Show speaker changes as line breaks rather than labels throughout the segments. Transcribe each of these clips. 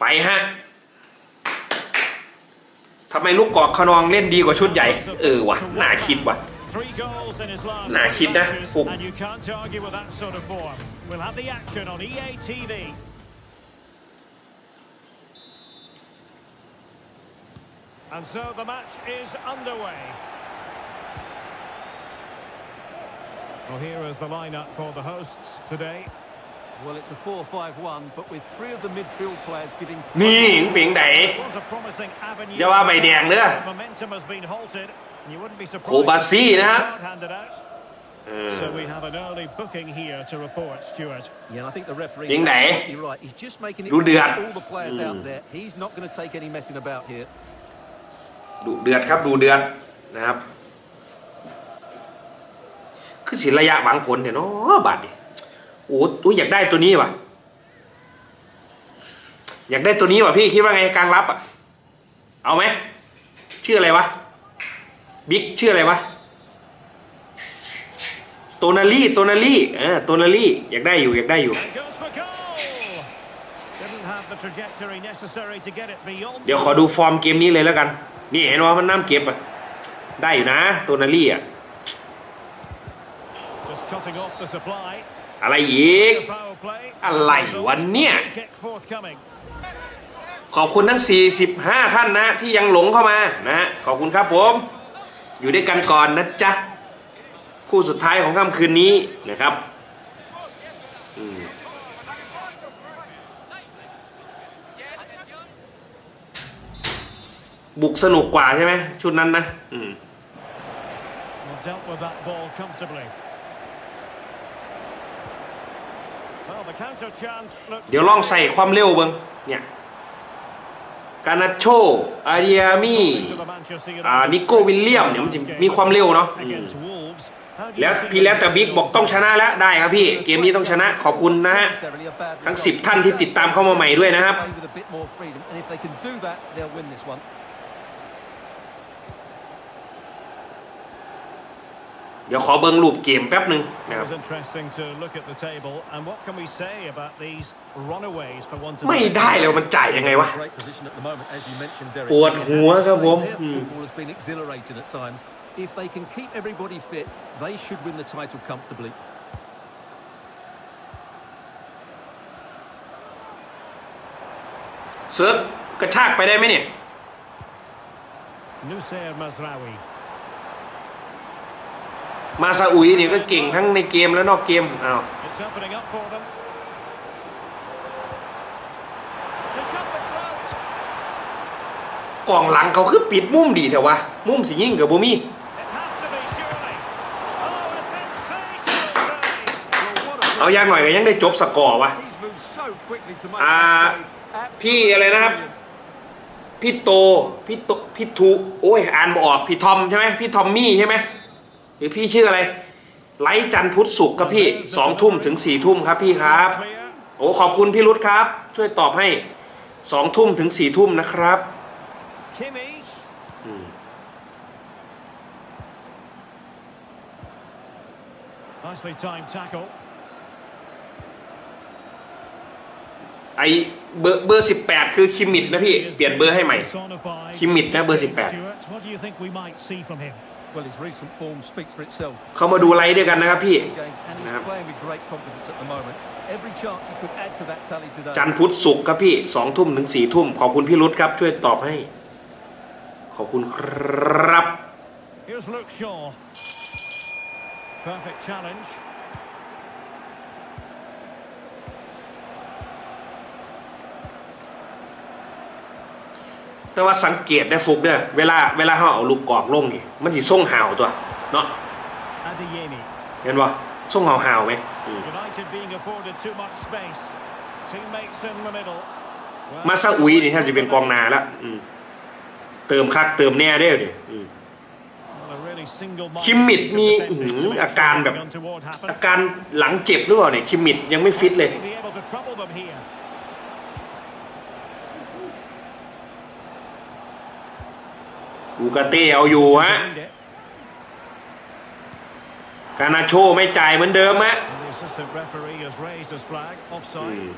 ไปฮะทำไมลูกกอกขนองเล่นดีกว่าชุดใหญ่ เออวะน่าคิดวะ
Three goals in his last
น่าคิดนะ
matches,
ฟุก
and you can't argue with that sort of form. We'll have the action on EA TV. And so the match is underway. Well, here is the lineup for the hosts today.
Well, it's a 4-5-1, but with three of the midfield players giving
นี่เปียงได
Was a promising avenue.
อย่าว่าใบแดงเด้อ
Momentum has been halted. and You wouldn't be
โคบา
surprised.
ซี่นะฮะ
Card handed out.
เออ
So we have an early booking here to report, Stuart.
Yeah, I think the referee
Tiếng
is
đẻ.
absolutely right. He's just making it
Đủ
clear
được.
to all the players out there. He's not going to take any messing about here.
ดูเดือดครับดูเดือดนะครับ คือสิระยะหวังผลเนี่ยเนาะบาดนี่ โอ้ตัวอยากได้ตัวนี้ว่ะ อยากได้ตัวนี้ว่ะพี่คิดว่าไงกลางรับอะ เอาไหมชื่ออะไรวะบิ๊กชื่ออะไรวะโตนาลี่โตนาลี่เออโตนาลี่อยากได้อยู่อยากได้อยู่
And goes for goal. Didn't have the trajectory necessary to get it beyond.
เดี๋ยวขอดูฟอร์มเกมนี้เลยแล้วกัน นี่เห็นว่ามันน้ำเก็บอะได้อยู่นะโตนาลี่อะ อะไรอีก อะไรวะเนี่ย ขอบคุณทั้ง 45 ท่านนะ ที่ยังหลงเข้ามานะขอบคุณครับผม อยู่ด้วยกันก่อนนะจ๊ะ คู่สุดท้ายของค่ำคืนนี้นะครับบุกสนุกกว่าใช่ไหมชุดนั้นนะอืม
Well, dealt with that ball comfortably. Well, the counter chance looks.
เดี๋ยวลองใส่ความเร็วเบิงเนี่ยกานาโชอาริอามี่
to the Manchester United
อ่านิโก้วิลเลียมเนี่ยมันจะมีความเร็วเนาะอืม
against Wolves. How do you
แล้ว
see
พี่แล้วแต่บิ๊กบอกต้องชนะแล้วได้ครับพี่เกมนี้ต้องชนะขอบคุณนะฮะ
Necessarily a bad
ทั้ง
result.
10 ท่านที่ติดตามเข้ามาใหม่ด้วยนะครับ
Play with a bit more freedom, and if they can do that, they'll win this one.
เดี๋ยวขอเบิ้งรูปเกมแป๊บหนึ่งนะ
It
ครับ
was interesting to look at the table, and what can we say about these runaways for want of
ไม่ได้แล้วมันจ่ายยังไงวะ
Great position at the moment, as you mentioned, Derek.
ปวดหัวครับผม
Their
อืม
football has been exhilarating at times. If they can keep everybody fit, they should win the title comfortably.
เซิร์ฟกระชากไปได้ไหมเนี่ย
Nusayr Mazraoui.
มาซาอุยเนี่ยก็เก่งทั้งในเกมและนอกเกมอ้าว
It's opening up for them. To cut the front.
กองหลังเขาคือปิดมุมดีเถอะวะ มุมสิยิ่งกับบูมี่
It has to be, surely. Oh, a sensational save.
เอายากหน่อยก็ยังได้จบสกอร์วะ
He's moved so quickly to make
Ah,
that save.
พี่อะไรนะครับ พี่โต พี่โต พี่ทูโอ้ย อ่านบออกพี่ทอมใช่ไหมพี่ทอมมี่ใช่ไหม หรือพี่ชื่ออะไร ไลท์จันทร์พุธศุกร์ครับพี่สองทุ่มถึงสี่ทุ่มครับพี่ครับ
Clear.
โอ้ขอบคุณพี่รุธครับ ช่วยตอบให้สองทุ่มถึงสี่ทุ่มนะครับ
Kimi.
อืม
Nicely timed tackle.
ไอเบอร์เบอร์สิบแปดคือคิมมิดนะพี่
He has
เปลี่ยนเบอร์ให้ใหม่
personified
คิมมิดนะเบอร์
Stuart,
18
What do you think we might see from him?
Well, his recent form speaks for itself.
เขามาดูไลฟ์ด้วยกันนะครับพี่
Games, and he's
Nah.
playing with great confidence at the moment. Every chance he could add to that tally today.
จันทร์พุธศุกร์ครับพี่สองทุ่มถึงสี่ทุ่ม ขอบคุณพี่รุธครับ ช่วยตอบให้ ขอบคุณครับ แต่ว่าสังเกตได้ฟุกเด้อเวลาเวลาเขาเอาลูกกอกลงนี่มันสิส่งห่าวตัวเนาะ
Adeyemi.
เห็นป่ส่งห่าวห่าวๆไหมอืม
United being afforded too much space. Teammates in the middle. Well,
มาซาอุยนี่แทบจะเป็นกองหนาแล้วอืมเติมคักเติมแน่ได้เลยอืม
well, a really single-minded
คิมมิด
piece of
มี
defending
อื้อหื
to
อ
make
อาการ
sure
แบบ
the untoward happen.
อาการหลังเจ็บหรือเปล่าเนี่ยคิมมิดยังไม่ฟิตเลย
May be able to trouble them here.
อูกาเต้เอาอยู่ฮะ
Read it.
กานาโชไม่จ่ายเหมือนเดิมฮะ
And the assistant referee has raised his flag.
อื
Offside.
ม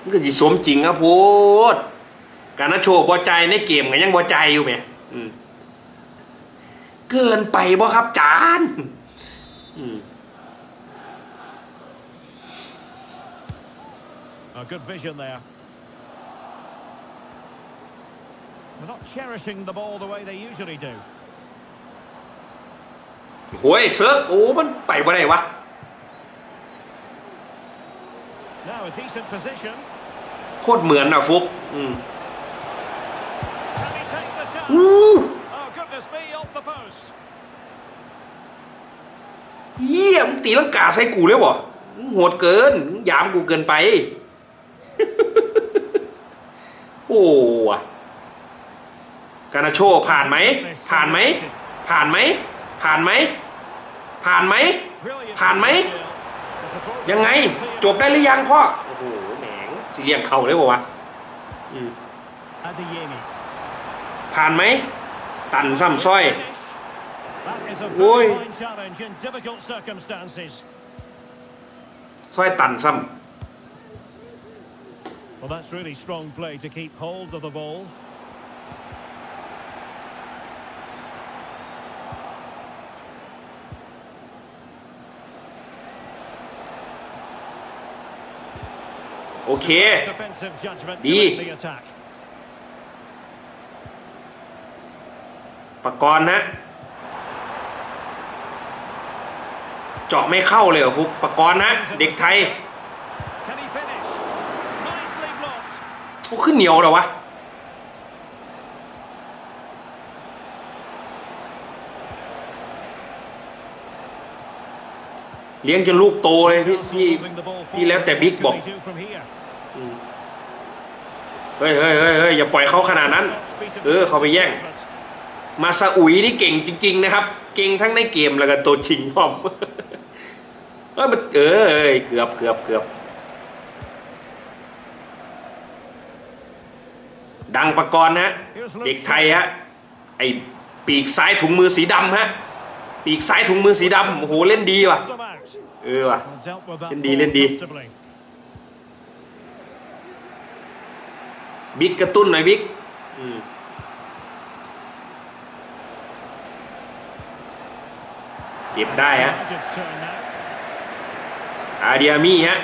มันก็สิสมจริงครับพูด
Well,
การนัดโชว์บอใจายในเกมกันยังบอใจายอยู่ไหมอืมเกินไปบ่ครับจานอืม
A good vision there. They're not cherishing the ball the way they usually do.
โหยเซิร์ฟโอ้มันไปบ่ได้วะ
Now a decent position.
โคตรเหมือนอะฟุกอืม
Can he take the chance?
อู้
Oh, goodness me, off the post.
เยี่ยมงตีลังกาใส่กูเลยบ่มึงโหดเกินมึงยามกูเกินไป โอ้ว่ะ การนาโชผ่านไหม ผ่านไหม ผ่านไหม ผ่านไหม ผ่านไหม
Brilliant.
ผ่านไหม
The supporters
ยังไง
can see it.
จบได้หรือยังพ่อ โอ้โห แหมงสิเลียงเข่าเลยบ่วะอืม
Adeyemi.
ผ่านไหม ตันซ้ำซ้อย
Finish. That is a
Ôi.
very fine challenge in difficult circumstances.
ซ้อยตันซ้
Well, that's really strong play to keep hold of the ball. ำ
โอเค
Defensive judgment
Đi.
during the attack.
ปากรณ์นะ เจาะไม่เข้าเลยเหรอฟุกปากรณ์นะ เด็กไทย
Can he finish? Nicely blocked.
โอ้ขึ้นเหนียวเหรอวะ เลี้ยงจนลูกโตเลยพี่พี่พี่แล้วแต่บิ๊กบอกเฮ้ยเฮ้ยเฮ้ยเฮ้ยอย่าปล่อยเขาขนาดนั้น เออเขาไปแย่ง มาซาอุยนี่เก่งจริง ๆ นะครับ เก่งทั้งในเกมแล้วก็ตัวจริงพร้อมเออมันเออเกือบเกือบเกือบดังประกรณ์นะเด็กไทยฮะไอปีกซ้ายถุงมือสีดำฮะ ปีกซ้ายถุงมือสีดำโอ้โหเล่นดีว่ะ เออว่ะ
Well, dealt with that
Lên đi,
ball
lên đi.
comfortably.
บิ๊กกระตุ้นหน่อยบิ๊กเก็บได้ฮะ อาเดียมี่ฮะ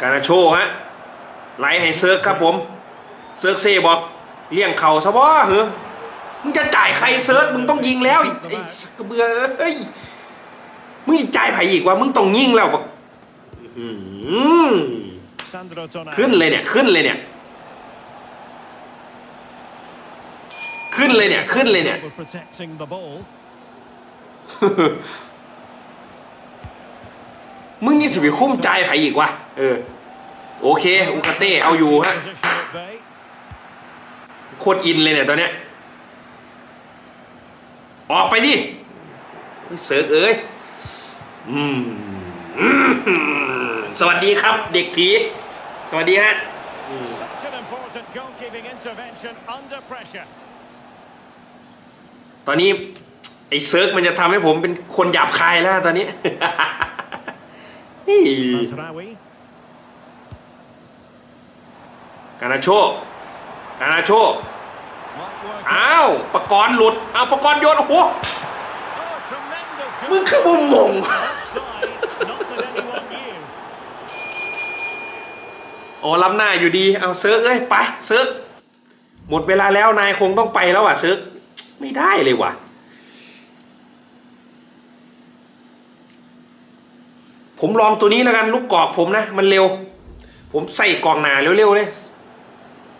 การาโชฮะ ไล่ให้เซิร์กครับผม เซิร์กเซ่บอก เลี้ยงเข่าซะบ่เหรอมึงจะจ่ายใครเซิร์กมึงต้องยิงแล้วไอ้สักเบือเอ้ยมึงจะจ่ายไผอีกว่ามึงต้องยิงแล้วบอกขึ้นเลยเนี่ยขึ้นเลยเนี่ย ขึ้นเลยเนี่ยขึ้นเลยเนี่ยมึงนี่สิไปคุ้มใจไผอีกวะเออ โอเคอุกาเต้เอาอยู่ฮะ โคตรอินเลยเนี่ยตอนเนี้ย ออกไปดิไม่เสิร์กเอ้ยอืมอืมสวัสดีครับ เด็กผี สวัสดีฮะ
Such an important goalkeeping intervention under pressure.
ตอนนี้ ไอ้เซิร์กมันจะทำให้ผมเป็นคนหยาบคายแล้วตอนนี้นี่
Masraoui.
กานาโช กานาโช
Might work.
อ้าวปากรณ์หลุดอ้าวปากรณ์โยนโอ้โหมึงคือบุมมงโอ้ล้ำหน้าอยู่ดี เอาเซิร์กเอ้ยไปเซิร์กหมดเวลาแล้วนายคงต้องไปแล้วอะเซิร์กไม่ได้เลยว่ะ ผมลองตัวนี้แล้วกันลูกกอกผมนะ มันเร็ว ผมใส่กองหนาเร็วๆเลย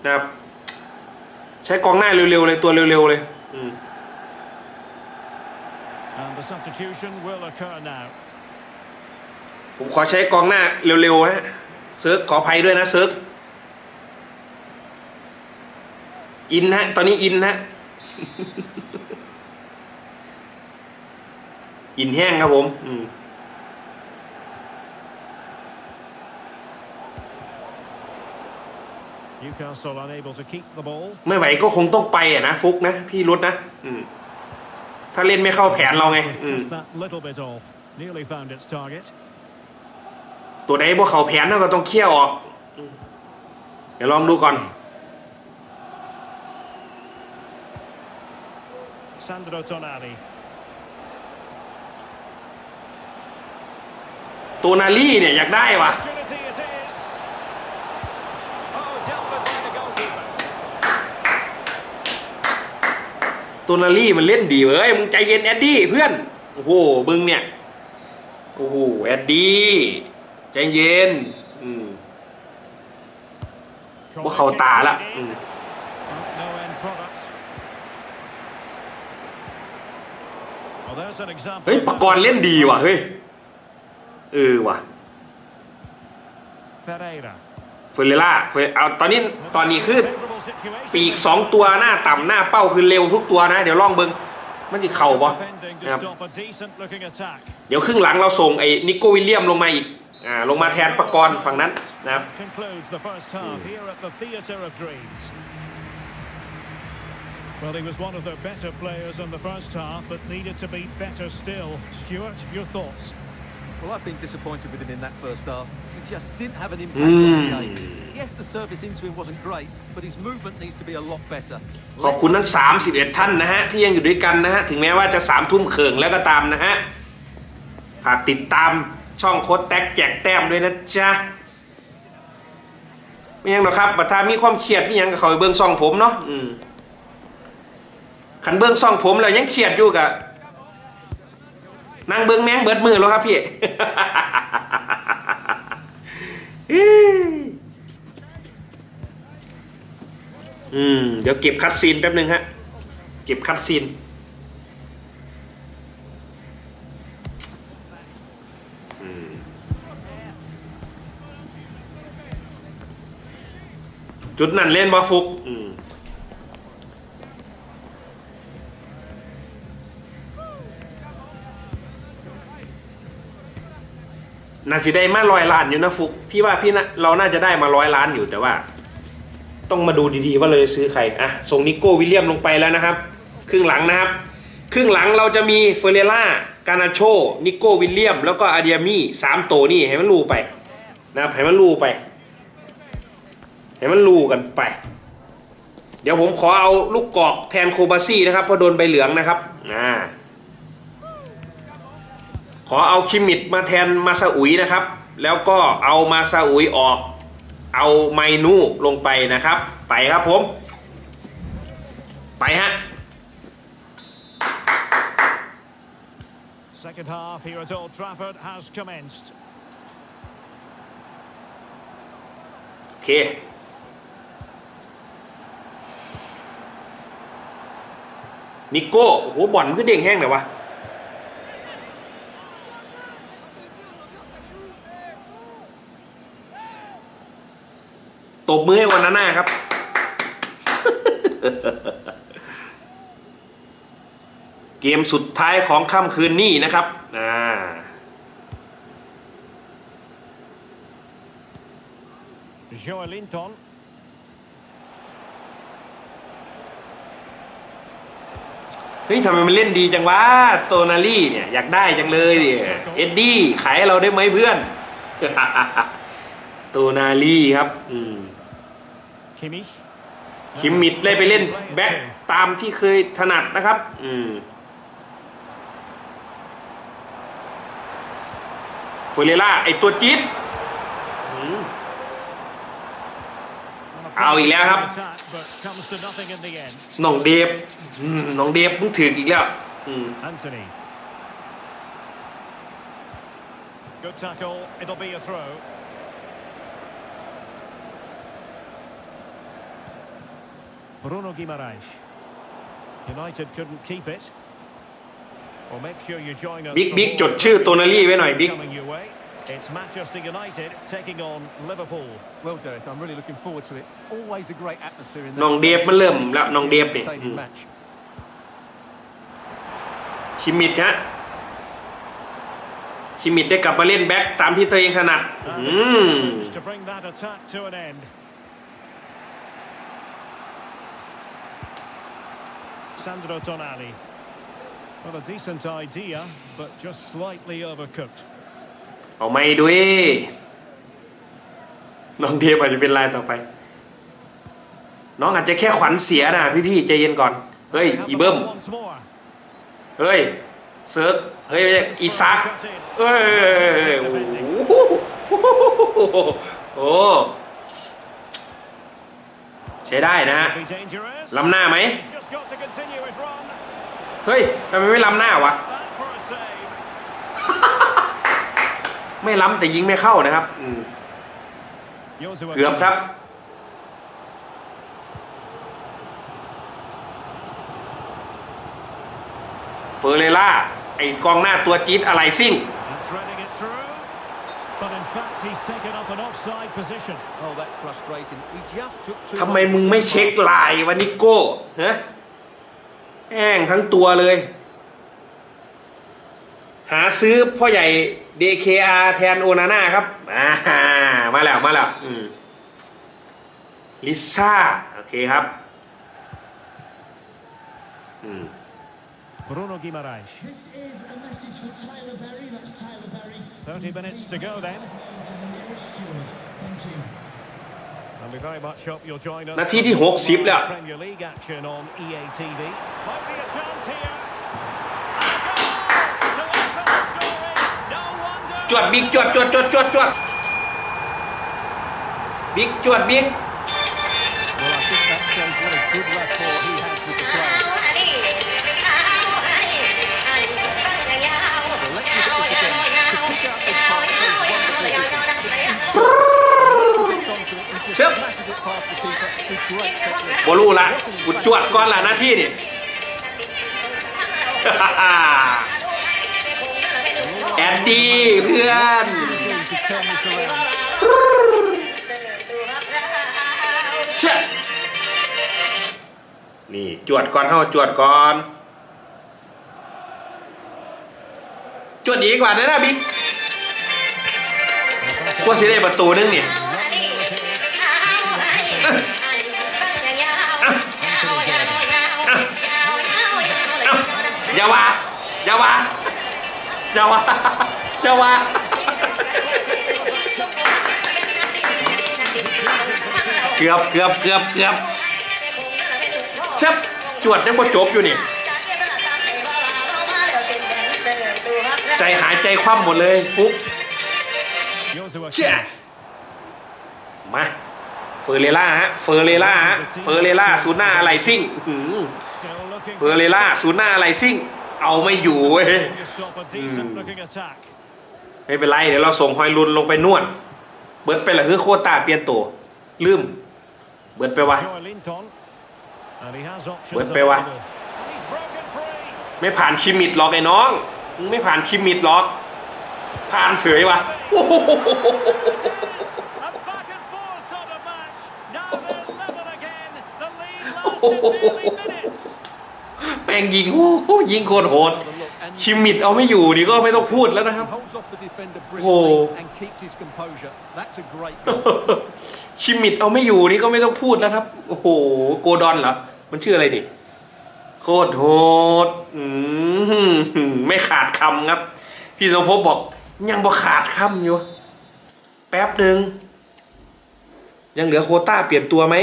นะครับ ใช้กองหน้าเร็วๆเลยตัวเร็วๆเลยอืม
And the substitution will occur now.
ผมขอใช้กองหน้าเร็วๆฮะเซิร์กขออภัยด้วยนะเซิร์กอินฮะ ตอนนี้อินฮะ อินแห้งครับผม อืม
Newcastle unable to keep the ball.
ไม่ไหวก็คงต้องไปอะนะฟุกนะ พี่รุดนะอืมถ้าเล่นไม่เข้าแผนเราไงอืม
Just that little bit off. Nearly found its target.
ตัวไหนพวกเขาแผนเราก็ต้องเคลี่ยร์ออกอืมเดี๋ยวลองดูก่อน
Sandro Tonali.
ตัวนาลี่เนี่ยอยากได้วะ
Opportunity it is. Oh, dealt with by the goalkeeper.
ตัวนาลี่มันเล่นดีเว้ยมึงใจเย็นแอดดี้เพื่อน โอ้โหมึงเนี่ย โอ้โหแอดดี้ใจเย็น อืมว่าเขาตาละอืม
No end product. Well, there's an example.
เฮ้ยปากรณ์เล่นดีว่ะเฮ้ยเออว่ะ
Ferreira.
เฟเรล่าเฟรเอาตอนนี้ตอนนี้คือ
Favourable situation.
ปีกสองตัวหน้าต่ำหน้าเป้าคือเร็วทุกตัวนะ เดี๋ยวลองเบิงมันจะเข่าปะ
Defending
นะครับ
to stop a decent looking attack.
เดี๋ยวครึ่งหลังเราส่งไอ้นิโก้วิลเลียมลงมาอีกอ่าลงมาแทนปากรณ์ฝั่งนั้นนะครับ
Well, he was one of their better players in the first half, but needed to be better still. Stuart, your thoughts?
Well, I've been disappointed with him in that first half. He just didn't have an impact on the
Mm.
game. Yes, the service into him wasn't great, but his movement needs to be a lot better.
ขอบคุณทั้ง 31 ท่านนะฮะ ที่ยังอยู่ด้วยกันนะฮะ ถึงแม้ว่าจะสามทุ่มเขิงแล้วก็ตามนะฮะ ฝากติดตามช่องโค้ดแท็กแจกแต้มด้วยนะจ๊ะไม่ยังหรอกครับบัตรามีความเครียดไม่ยังกับเขาไปเบื้องซ่องผมเนาะอืมขันเบื้องซ่องผมแล้วยังเครียดอยู่กับ นั่งเบื้องแมงเบิดมือแล้วครับพี่อืมเดี๋ยวเก็บคัดซีนแป๊บหนึ่งฮะ เก็บคัดซีน จุดนั้นเล่นบอฟุก อืม น่าจะได้มาร้อยล้านอยู่นะฟุก พี่ว่าพี่นะเราน่าจะได้มาร้อยล้านอยู่แต่ว่า ต้องมาดูดีๆว่าเราจะซื้อใครอะส่งนิโก้วิลเลียมลงไปแล้วนะครับ ครึ่งหลังนะครับ ครึ่งหลังเราจะมีเฟเรล่ากานาโชนิโก้วิลเลียม แล้วก็อาเดียมี่สามตัวนี่ให้มันรูไปนะครับให้มันรูไปให้มันรูกันไป เดี๋ยวผมขอเอาลูกกอกแทนโคบาซี่นะครับเพราะโดนใบเหลืองนะครับอ่า ขอเอาคิมมิดมาแทนมาซาอุยนะครับ แล้วก็เอามาซาอุยออก เอาไมนูลงไปนะครับ ไปครับผม ไปฮะ
Second half here at Old Trafford has commenced.
โอเคนิโก้โอ้โหบอลมันคือเด้งแห้งเลยวะ ตบมือให้วันนั้นหน้าครับ เกมสุดท้ายของค่ำคืนนี้นะครับอ่า
Joelinton.
เฮ้ยทำไมมันเล่นดีจังวะโตนาลี่เนี่ยอยากได้จังเลยดิเอ็ดดี้ขายให้เราได้ไหมเพื่อน โตนาลี่ครับ อืม
Kimmich.
คิมมิดเลยไปเล่นแบ็คตามที่เคยถนัดนะครับ อืมเฟเรล่าไอตัวจี๊ดอืมเอาอีกแล้วครับ
Attack, but comes to nothing in the end.
น้องเดฟอืมน้องเดฟมึงถืออีกแล้วอืม
Bruno Guimaraes. United couldn't keep it. Well, make sure you join us.
บิ๊ก
for
บิ๊ก
more
จดชื่อโตนาลี่ไว้หน่อยบิ๊ก
coming your way. It's Manchester United taking on Liverpool.
Well, Derek, I'm really looking forward to it. Always a great atmosphere in
น้องเดฟมันเริ่มแล้วน้องเดฟเนี่ย
Entertaining match.
ชิมิดฮะชิมิดได้กลับมาเล่นแบ็คตามที่ตัวเองถนัด
And
อืม
to bring that attack to an end. Sandro Tonali. Well, a decent idea, but just slightly overcooked.
เอาไม่ด้วยน้องเดฟอาจจะเป็นลายต่อไป น้องอาจจะแค่ขวัญเสียนะพี่ๆใจเย็นก่อน เฮ้ย อีเบิ้ม
Once more.
เฮ้ย เซิร์กเฮ้ยไม่ใช่อีซัก
Cut in.
เอ้ยโอ้โหโอ้ใช้ได้นะฮะ
Be dangerous.
ล้ำหน้าไหม
He's just got to continue his run.
เฮ้ยทำไมไม่ล้ำหน้าวะ
That for a save.
ไม่ล้ำแต่ยิงไม่เข้านะครับอืม
Joshua
เกือบครับเฟอร์เรล่าไอ้กองหน้าตัวจี๊ดอะไรซิ่ง
And threading it through. But in fact, he's taken up an offside position.
Oh, that's frustrating. He just took too
ทำไม
long to
มึงไม่
set
เช็ค
mark.
ลายวันนิโก้ฮะ แห้งทั้งตัวเลย หาซื้อพ่อใหญ่ DKR แทนโอนาน่าครับอ่ามาแล้ว มาแล้วอืมลิซ่า โอเคครับอืม
Bruno Guimaraes.
This is a message for Tyler Berry. That's Tyler Berry.
30 minutes to go then.
To the nearest steward. Thank you.
นาทีที่ 60 แล้ว
Premier League action on EA TV. Might be a chance here. And a goal to open the scoring. No wonder.
จวดบิ๊กจวดจวดจวดจวดจวดบิ๊กจวดบิ๊ก
with great technique.
บรู้ละกูจวดก่อนละหน้าที่นี่แอดดี้เพื่อนเชื่อนี่จวดก่อนเฮาจวดก่อนจวดดีกว่านะนะบิ๊กกว่าสิได้ประตูนึงเนี่ย อย่าวาอย่าวาอย่าวาอย่าวาเกือบเกือบเกือบเกือบเชับจวดยังบ่จบอยู่นี่ ใจหายใจคว่ำหมดเลยฟุกเชี่ยมาเฟอร์เรล่าฮะ เฟอร์เรล่าฮะ เฟอร์เรล่าศูนย์หน้าอะไรซิ่ง อื้อหือ
Still looking
เฟอร์เรล่าศูนย์หน้าอะไรซิ่ง เอาไม่อยู่เว้ย
to stop a decent looking attack.
ไม่เป็นไร เดี๋ยวเราส่งฮอยลุนลงไปนวด เบิร์ดไปละคือโคตาเปลี่ยนตัว ลืม เบิร์ดไปวะ
Joy Linton. And he has options
เบิร์ดไปวะ
available. And he's broken free.
ไม่ผ่านคิมมิดหรอกไอ้น้องมึงไม่ผ่านคิมมิดหรอกผ่านเสยวะโอ้ ม่งยิงโอ้โหยิงโคตรโหดคิมิดเอาไม่อยู่นี่ก็ไม่ต้องพูดแล้วนะครับ
Holds off the defender
Oh.
brilliantly and keeps his composure. That's a great goal.
ชิมิดเอาไม่อยู่นี่ก็ไม่ต้องพูดแล้วครับ โอ้โห โกดอนเหรอ มันชื่ออะไรดิ โคตรโหดไม่ขาดคำครับ พี่สมภพบอก ยังบ่ขาดคำอยู่ แป๊บหนึ่งยังเหลือโคต้าเปลี่ยนตัวไหม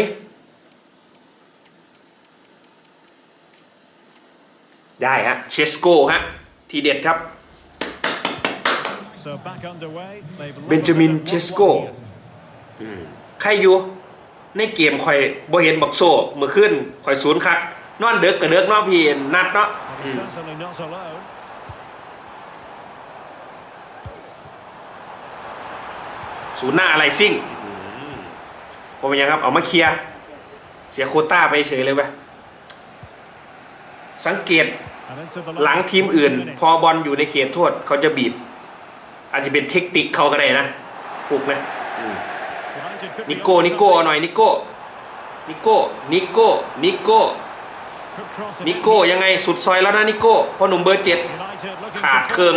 ได้ฮะเชสโก้ฮะทีเด็ดครับ
So back underway. They've leveled
Benjamin
it at
Chesko.
1-1.
ใครอยู่ ในเกมข่อยบ่เห็นบักโซ่เมื่อคืนข่อยศูนย์คักนอนเด็กกับเด็กเนาะพี่นัดเนาะ
But he's certainly not alone.
ศูนย์หน้าอะไรซิ่งผมเป็นยังครับ เอามาเคลียร์ เสียโควต้าไปเฉยเลยเว้ยสังเกต
And into the
หลังทีมอื่น พอบอลอยู่ในเขตโทษเขาจะบีบ อาจจะเป็นเทคนิคเขาก็ได้นะฟุกนะนิโก้นิโก้หน่อยนิโก้นิโก้นิโก้นิโก้นิโก้ยังไงสุดซอยแล้วนะนิโก้พ่อหนุ่มเบอร์เจ็ดขาดเคือง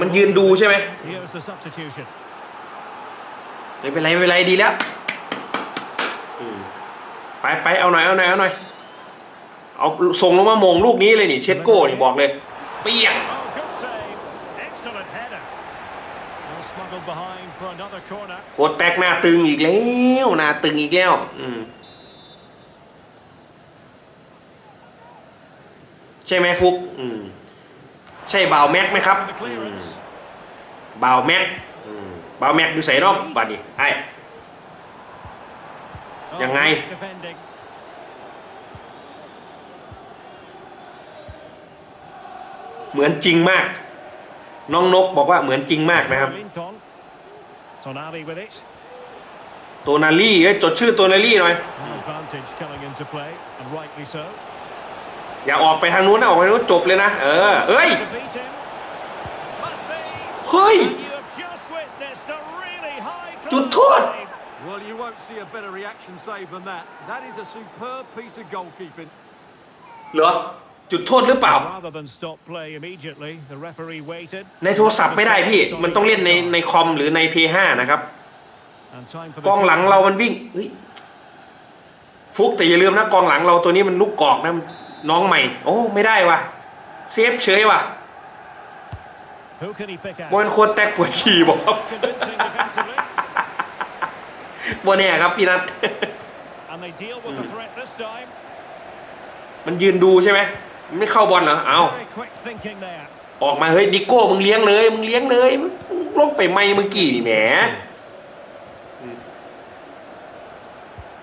มันยืนดูใช่ไหมไม่เป็นไรไม่เป็นไรดีแล้ว ไปไปเอาหน่อยเอาหน่อยเอาหน่อยเอาส่งลงมามงลูกนี้เลยนี่เช็ดโก้นี่บอกเลย เปียกโคตรแตกหน้าตึงอีกแล้วหน้าตึงอีกแล้วอืมใช่ไหมฟุกอืมใช่บ่าวแม็กไหมครับบ่าวแม็กอืมบ่าวแม็กอยู่ใส่รอบบัดนี้ไอ้ ยังไง?
great defending.
เหมือนจริงมาก น้องนกบอกว่าเหมือนจริงมากนะครับ
Linton. Tonali with it.
โตนาลี่เอ้ยจดชื่อโตนาลี่หน่อย
An advantage coming into play, and rightly so.
อย่าออกไปทางนู้นนะออกไปทางนู้นจบเลยนะ เออเอ้ย
To beat him. Must be.
เฮ้ย
You have just witnessed a really high
จุด
class
โทษ
save.
Well, you won't see a better reaction save than that. That is a superb piece of goalkeeping.
เหรอ จุดโทษหรือเปล่า
Rather than stop play immediately, the referee waited.
ในโทรศัพท์ไม่ได้พี่ มันต้องเล่นในในคอมหรือใน P5 นะครับ
And time for the
กองหลังเรามันวิ่งเฮ้ยฟุกแต่อย่าลืมนะกองหลังเราตัวนี้มันลูกกอกนะน้องใหม่ โอ้ไม่ได้ว่ะ เซฟเฉยว่ะ
Who can he pick
บอล
out?
โคตรแตกปวดขี่บอกครับ
Convincing defensively,
บัวเนี่ยครับพี่นัท มันยืนดูใช่ไหมไม่เข้าบอลเหรอ เอาออกมาเฮ้ยดิโก้มึงเลี้ยงเลย มึงเลี้ยงเลยลงไปไม่เมื่อกี้นี่แหม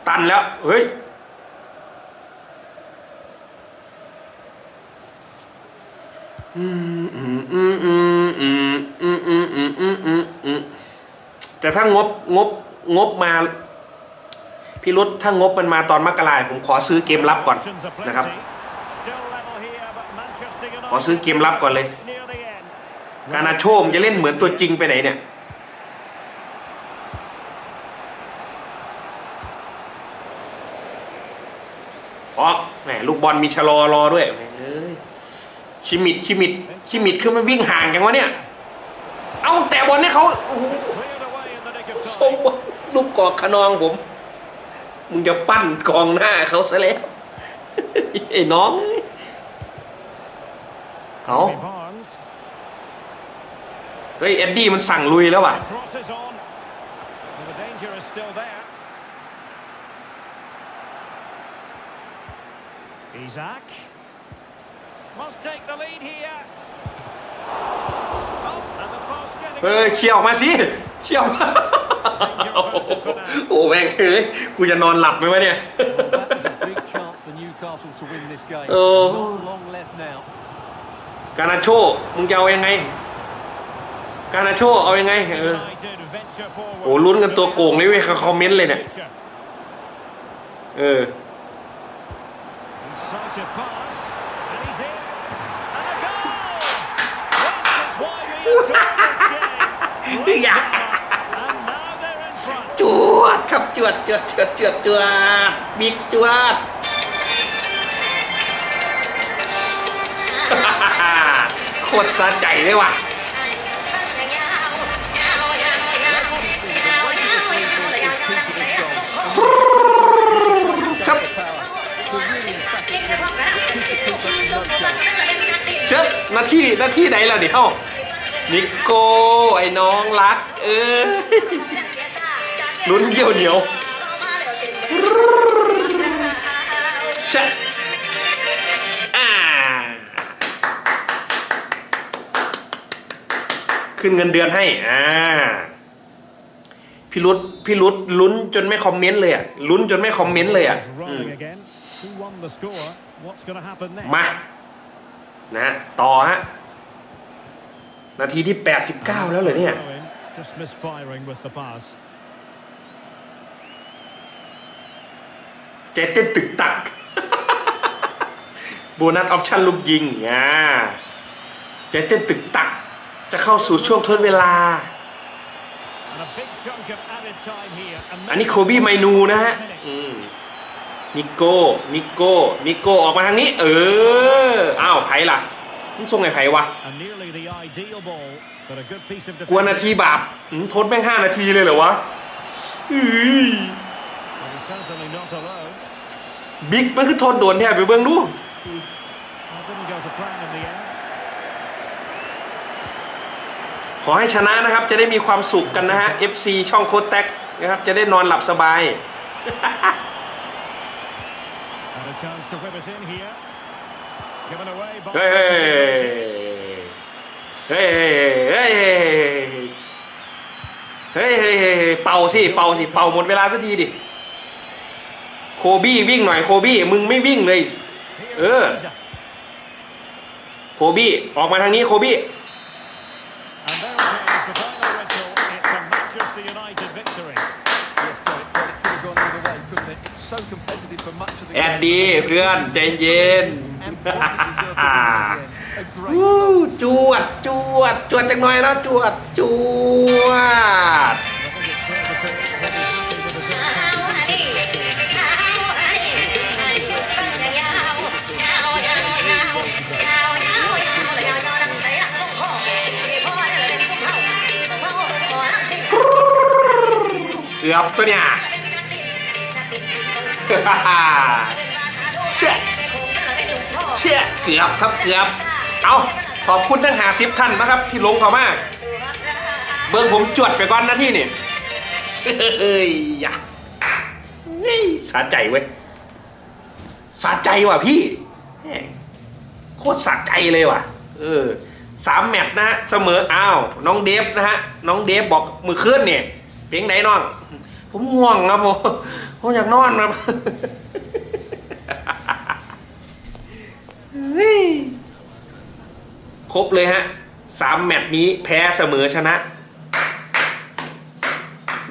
ตันแล้ว เฮ้ยแต่ถ้างบงบ งบมาพี่รุธถ้างบมันมาตอนมกราผมขอซื้อเกมรับก่อน
Options are
นะครับ
plenty. Still level here, but Manchester United
ขอซื้อเกมรับก่อนเลย
near the end.
การนาโชมนจะเล่นเหมือนตัวจริงไปไหนเนี่ยออกแหมลูกบอลมีชะลอรอด้วยแหมเอ้ยชิมิดชิมิดชิมิดคือมันวิ่งห่างจังวะเนี่ย เอาแต่บอลให้เขาโอ้โห
Cleared away in the nick of
ส่ง
time.
บอล ลูกกอกขนองผม มึงจะปั้นกองหน้าเขาซะแล้วไอ้น้องเอาเฮ้ยเอ็ดดี้มันสั่งลุยแล้วว่ะ
อีซัก must
เออเขี่ยวมาสิเขี่ยวมา โอ้แม่งเฮ้ยกูจะนอนหลับไหมวะเนี่ย
Well, that was a big chance for Newcastle to win this game.
Oh.
Not long left now.
การนาโชมึงจะเอายังไง การนาโชเอายังไง เออ
United venture forward.
โอ้ลุ้นกันตัวโกงเลยเว้ยเขาคอมเมนต์เลยเนี่ย
Future.
เออ
Incisive pass, and
วดครับจวดจวดจวดจวดจวดบิ๊กจวดโคตรสะใจเลยว่ะชับเชิดหน้าที่หน้าที่ไหนล่ะเนี่ยเอ้านิโก้ไอ้น้องรัก เออ ลุ้นเยี่ยวเหนียวชะอ่าขึ้นเงินเดือนให้ อ่า พี่รุดพี่รุดลุ้นจนไม่คอมเมนต์เลยอะ ลุ้นจนไม่คอมเมนต์เลยอะอืม
Rolling again. Who won the score? What's going to happen next?
มานะฮะต่อฮะ นาทีที่ 89 แล้วเหรอเนี่ย
Just misfiring with the pass.
ใจเต้นตึกตักโบนัสออปชั่นลูกยิงอ่าใจเต้นตึกตัก จะเข้าสู่ช่วงทดเวลา อันนี้โคบี้ไมนูนะฮะมนิโก้ นิโก้ นิโก้ออกมาทางนี้ เออ อ้าวไผ่ล่ะมึงส่งไงไผ่วะกวนนาทีบาปทดแม่งห้านาทีเลยเหรอวะอือ บิ๊กมันคือทนโดนแทบไปเบื้องดูขอให้ชนะนะครับ จะได้มีความสุขกันนะฮะ FC ช่องโคตแท็กนะครับ จะได้นอนหลับสบาย เฮ้ยเฮ้ยเฮ้ยเฮ้ยเฮ้ยเฮ้ยเป่าสิ เป่าสิ เป่าหมดเวลาสักทีดิ โคบี้วิ่งหน่อยโคบี้มึงไม่วิ่งเลย
Here
Ugh.
is Isaac.
โคบี้ออกมาทางนี้โคบี้
And there it is, the final whistle. It's a Manchester United victory.
Yes, Derek, well, it could have gone either way, couldn't it? It's so competitive for much of the
แอด
game.
ดีเพื่อนใจเย็น
And quite deserved the win again. A great
วู้จวดจวดจวดจังหน่อยแล้วจวดจวด กือบตัวเนี่ยเชี่ยเชี่ยเกือบครับเกือบ เอาขอบคุณทั้งหาสิบท่านนะครับ ที่ลงเข้ามาเบิ้งผมจวดไปก่อนนะที่นี่เฮ้ยอย่าเฮ้ยสะใจเว้ยสะใจว่ะพี่แม่งโคตรสะใจเลยว่ะ เออสามแมตช์นะฮะเสมออ้าวน้องเดฟนะฮะน้องเดฟบอกมือขึ้นเนี่ย เพียงไหนน้อง ผมง่วงครับผม ผมอยากนอนครับเฮ้ยครบเลยฮะสามแมตช์นี้แพ้เสมอชนะ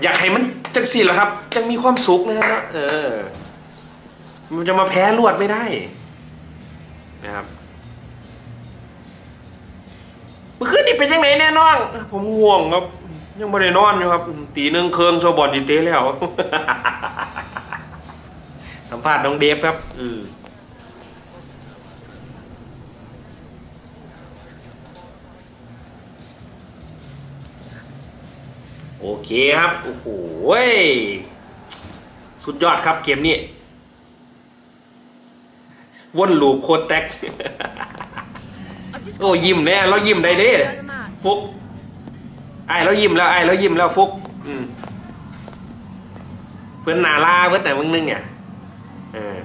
อยากให้มันจังสิเหรอครับ จังมีความสุขนะฮะเออ มันจะมาแพ้รวดไม่ได้นะครับเมื่อคืนนี้เป็นยังไงแน่นอนผมง่วงครับ ยังไม่ได้นอนอยู่ครับ ตีหนึ่งเคืองโซบอลดีเต้แล้ว สัมภาษณ์น้องเดฟครับอืโอเคครับ โอ้โหสุดยอดครับเกมนี้วนลูปโคตรแตก โอ้ยิ้มแน่เรายิ้มได้เลยฟุก ไอ้เรายิ้มแล้วไอ้เรายิ้มแล้วฟุก อืมเพื่อนนาลาเพื่อนไหนมึงนึงเนี่ยเออ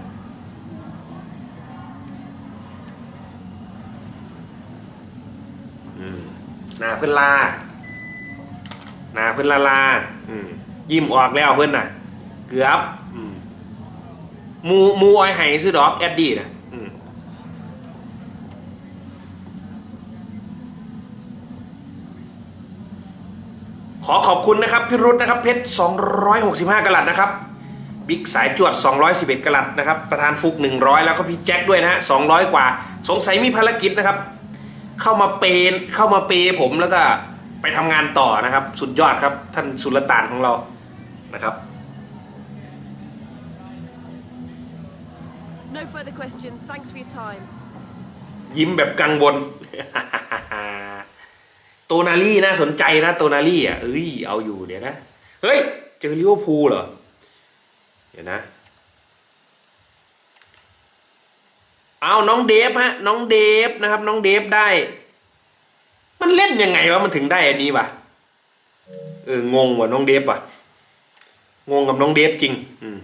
อืมหนาเพื่อนลาหนาเพื่อนลาลาอืมยิ้มออกแล้วเพื่อนน่ะ เกือบอืมหมูหมูไอ้ไห้ซื้อดอกแอดดี้นะอืม ขอขอบคุณนะครับพี่รุธนะครับเพชร 265กะลัดนะครับบิ๊กสายจวด 211กะลัดนะครับประธานฟุก 100 แล้วก็พี่แจ็คด้วยนะฮะ200 กว่า สงสัยมีภารกิจนะครับ เข้ามาเปนเข้ามาเปย์ผมแล้วก็ไปทำงานต่อนะครับ สุดยอดครับ ท่านสุลต่านของเรานะครับ
No further question. Thanks for your time.
ยิ้มแบบกังวล โตนาลี่น่าสนใจนะโตนาลี่อะเอ้ยเอาอยู่เดี๋ยวนะ เฮ้ย เจอลิเวอร์พูลเหรอ เดี๋ยวนะ เอาน้องเดฟฮะ น้องเดฟนะครับ น้องเดฟได้ มันเล่นยังไงวะมันถึงได้อันนี้วะเอองงว่ะน้องเดฟว่ะงงกับน้องเดฟจริง อืม